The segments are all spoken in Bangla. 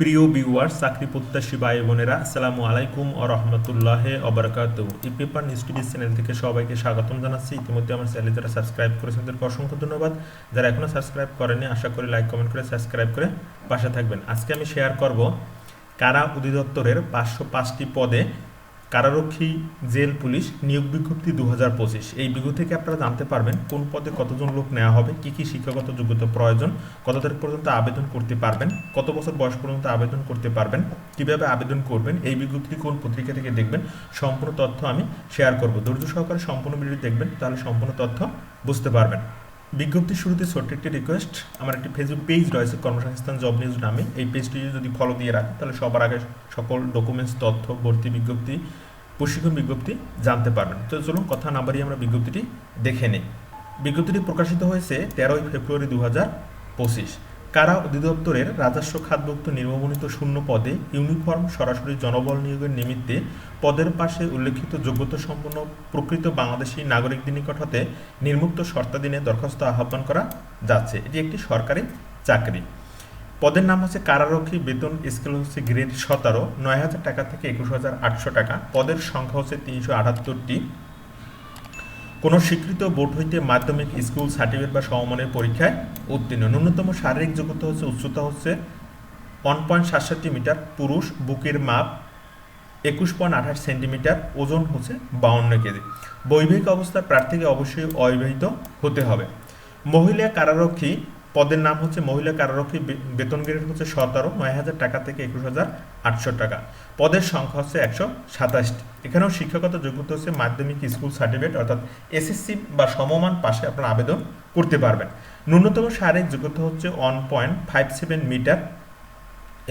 প্রিয় বিউয়ার চাকরি প্রত্যাশী ভাই বোনেরা, আসসালামু আলাইকুম ও রহমতুল্লাহ অবরাকাত এই পেপার নিউজ টিভি চ্যানেল থেকে সবাইকে স্বাগতম জানাচ্ছি। ইতিমধ্যে আমার চ্যানেল যারা সাবস্ক্রাইব করেছেন, তাদেরকে অসংখ্য ধন্যবাদ। যারা এখনও সাবস্ক্রাইব করেনি আশা করি লাইক, কমেন্ট করে সাবস্ক্রাইব করে পাশে থাকবেন। আজকে আমি শেয়ার করব কারা অধিদপ্তরের পাঁচশো পাঁচটি পদে কারারক্ষী জেল পুলিশ নিয়োগ বিজ্ঞপ্তি দু হাজার পঁচিশ। এই বিজ্ঞপ্তি থেকে আপনারা জানতে পারবেন কোন পদে কতজন লোক নেওয়া হবে, কি কি শিক্ষাগত যোগ্যতা প্রয়োজন, কত তারিখ পর্যন্ত আবেদন করতে পারবেন, কত বছর বয়স পর্যন্ত আবেদন করতে পারবেন, কীভাবে আবেদন করবেন, এই বিজ্ঞপ্তি কোন পত্রিকা থেকে দেখবেন, সম্পূর্ণ তথ্য আমি শেয়ার করব। ধৈর্য সহকারে সম্পূর্ণ ভিডিও দেখবেন, তাহলে সম্পূর্ণ তথ্য বুঝতে পারবেন। বিজ্ঞপ্তির শুরুতে ছোট্ট একটি রিকোয়েস্ট আমার একটি ফেসবুক পেজ রয়েছে, কর্মসংস্থান জব নিউজ নামে। এই পেজটি যদি ফলো দিয়ে রাখেন, তাহলে সবার আগে সকল ডকুমেন্টস তথ্য, ভর্তি বিজ্ঞপ্তি, প্রশিক্ষণ বিজ্ঞপ্তি জানতে পারবেন। তো চলুন, কথা না বাড়িয়ে আমরা বিজ্ঞপ্তিটি দেখে নিই। বিজ্ঞপ্তিটি প্রকাশিত হয়েছে তেরোই ফেব্রুয়ারি দু হাজার পঁচিশ। কারা অধিদপ্তরের রাজস্ব খাতভুক্ত নির্মমনিত শূন্য পদে ইউনিফর্ম সরাসরি জনবল নিয়োগের নিমিত্তে পদের পাশে উল্লেখিত যোগ্যতা সম্পন্ন প্রকৃত বাংলাদেশী নাগরিকদের নিকট হতে নির্মুক্ত শর্তাধীনে দরখাস্ত আহ্বান করা যাচ্ছে। এটি একটি সরকারি চাকরি। পদের নাম হচ্ছে কারারক্ষী বেতন স্কেল হচ্ছে গ্রেড সতেরো, নয় হাজার টাকা থেকে একুশ হাজার আটশো টাকা। পদের সংখ্যা হচ্ছে তিনশো আটাত্তরটি। কোনো স্বীকৃত বোর্ড হইতে মাধ্যমিক, স্কুল, সার্টিফিকেট বা সমমানের পরীক্ষায় উত্তীর্ণ ন্যূনতম শারীরিক যোগ্যতা হচ্ছে, উচ্চতা হচ্ছে ওয়ান পয়েন্ট সাতষট্টি মিটার, পুরুষ, বুকের মাপ একুশ পয়েন্ট আঠাশ সেন্টিমিটার, ওজন হচ্ছে বাউন্ন কেজি। বৈবাহিক অবস্থা প্রার্থীকে অবশ্যই অবিবাহিত হতে হবে। মহিলা কারারক্ষী পদের নাম হচ্ছে মহিলা কারারক্ষী বেতন গ্রেড হচ্ছে সতেরো, নয় হাজার টাকা থেকে একুশ হাজার আটশো টাকা। পদের সংখ্যা হচ্ছে একশো সাতাশটি। এখানেও শিক্ষাগত যোগ্যতা হচ্ছে মাধ্যমিক স্কুল সার্টিফিকেট, অর্থাৎ এসএসসি বা সমমান পাশে আপনারা আবেদন করতে পারবেন। ন্যূনতম শারীরিক যোগ্যতা হচ্ছে one point five seven metre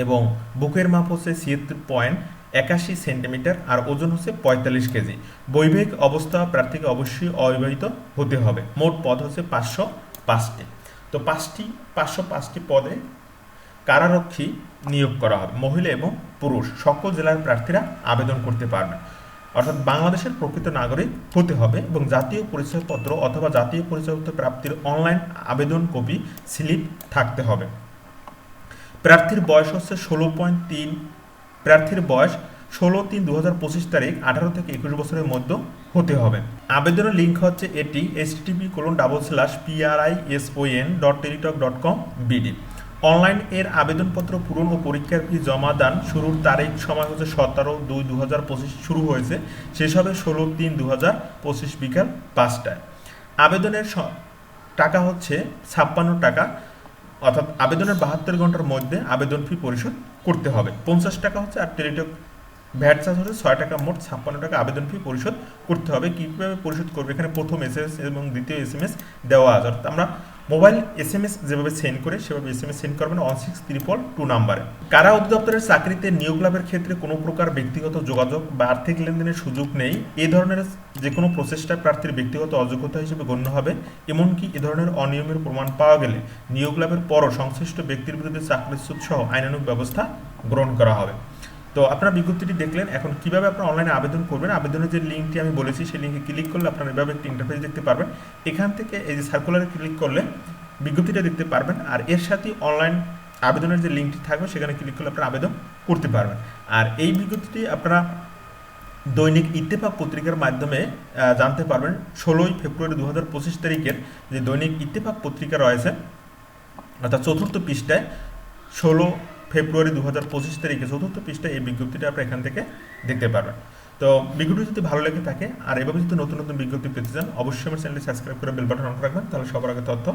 এবং বুকের মাপ হচ্ছে ছিয়াত্তর পয়েন্ট একাশি সেন্টিমিটার আর ওজন হচ্ছে পঁয়তাল্লিশ কেজি। বৈবাহিক অবস্থা প্রার্থীকে অবশ্যই অবিবাহিত হতে হবে। মোট পদ হচ্ছে পাঁচশো পাঁচটি। তো পাঁচটি, পাঁচশো পাঁচটি পদে কারারক্ষী নিয়োগ করা হবে, মহিলা এবং পুরুষ। সকল জেলার প্রার্থীরা আবেদন করতে পারবেন অর্থাৎ বাংলাদেশের প্রকৃত নাগরিক হতে হবে এবং জাতীয় পরিচয়পত্র অথবা জাতীয় পরিচয়পত্র প্রাপ্তির অনলাইন আবেদন কপি স্লিপ থাকতে হবে। প্রার্থীর বয়স হচ্ছে ষোলো পয়েন্ট তিন, প্রার্থীর বয়স ষোলো তিন দু হাজার পঁচিশ তারিখ আঠারো থেকে একুশ বছরের মধ্যে হতে হবে। আবেদনের লিঙ্ক হচ্ছে এটি S TP colon double slash PRI S O N dot Teletalk dot com BD online এর আবেদনপত্র পূরণ ও পরীক্ষার ফি জমা দান শুরুর তারিখ সময় হচ্ছে সতেরো দুই দু হাজার পঁচিশ শুরু হয়েছে। শেষ হবে ষোলো তিন দু হাজার পঁচিশ বিকাল পাঁচটায়। আবেদনের টাকা হচ্ছে ছাপ্পান্ন টাকা, অর্থাৎ আবেদনের বাহাত্তর ঘণ্টার মধ্যে আবেদন ফি পরিশোধ করতে হবে। পঞ্চাশ টাকা হচ্ছে আর টেলিটক ভ্যাট চার্জ হচ্ছে ছয় টাকা মোট ছাপ্পান্ন টাকা আবেদন ফি পরিশোধ করতে হবে। কীভাবে পরিশোধ করবে? এখানে প্রথম এস এবং দ্বিতীয় এস এম এস দেওয়া আছে। অর্থাৎ আমরা মোবাইল এস এম এস যেভাবে সেন্ড করে, সেভাবে এস এম এস সেন্ড করবেন ওয়ান সিক্স ত্রিপল টু নাম্বারে। কারা অধিদপ্তরের চাকরিতে নিয়োগ লাভের ক্ষেত্রে কোনো প্রকার ব্যক্তিগত যোগাযোগ বা আর্থিক লেনদেনের সুযোগ নেই, এ ধরনের যে কোনো প্রচেষ্টা প্রার্থীর ব্যক্তিগত অযোগ্যতা হিসেবে গণ্য হবে, এমনকি এ ধরনের অনিয়মের প্রমাণ পাওয়া গেলে নিয়োগ লাভের পরও সংশ্লিষ্ট ব্যক্তির বিরুদ্ধে চাকরিচ্যুত সহ আইনানুগ ব্যবস্থা গ্রহণ করা হবে। তো আপনারা বিজ্ঞপ্তিটি দেখলেন, এখন কীভাবে আপনারা অনলাইনে আবেদন করবেন, আবেদনের যে লিঙ্কটি আমি বলেছি, সেই লিঙ্কে ক্লিক করলে আপনারা এভাবে একটি ইন্টারফেস দেখতে পারবেন। এখান থেকে এই যে সার্কুলারে ক্লিক করলে বিজ্ঞপ্তিটা দেখতে পারবেন, আর এর সাথে অনলাইন আবেদনের যে লিঙ্কটি থাকবে, সেখানে ক্লিক করলে আপনারা আবেদন করতে পারবেন। আর এই বিজ্ঞপ্তিটি আপনারা দৈনিক ইত্তেফাক পত্রিকার মাধ্যমে জানতে পারবেন। ষোলোই ফেব্রুয়ারি দু হাজার পঁচিশ তারিখের যে দৈনিক ইত্তেফাক পত্রিকা রয়েছে, অর্থাৎ চতুর্থ পৃষ্ঠায় ষোলো ফেব্রুয়ারি দু হাজার পঁচিশ তারিখে চতুর্থ পৃষ্ঠে এই বিজ্ঞপ্তিটা আপনারা এখান থেকে দেখতে পারবেন। তো বিজ্ঞপ্তি যদি ভালো লেগে থাকে, আর এভাবে যদি নতুন নতুন বিজ্ঞপ্তি পেতে চান, অবশ্যই আমার চ্যানেলটি সাবস্ক্রাইব করে বেল বাটন অন রাখবেন, তাহলে সবার আগে তথ্য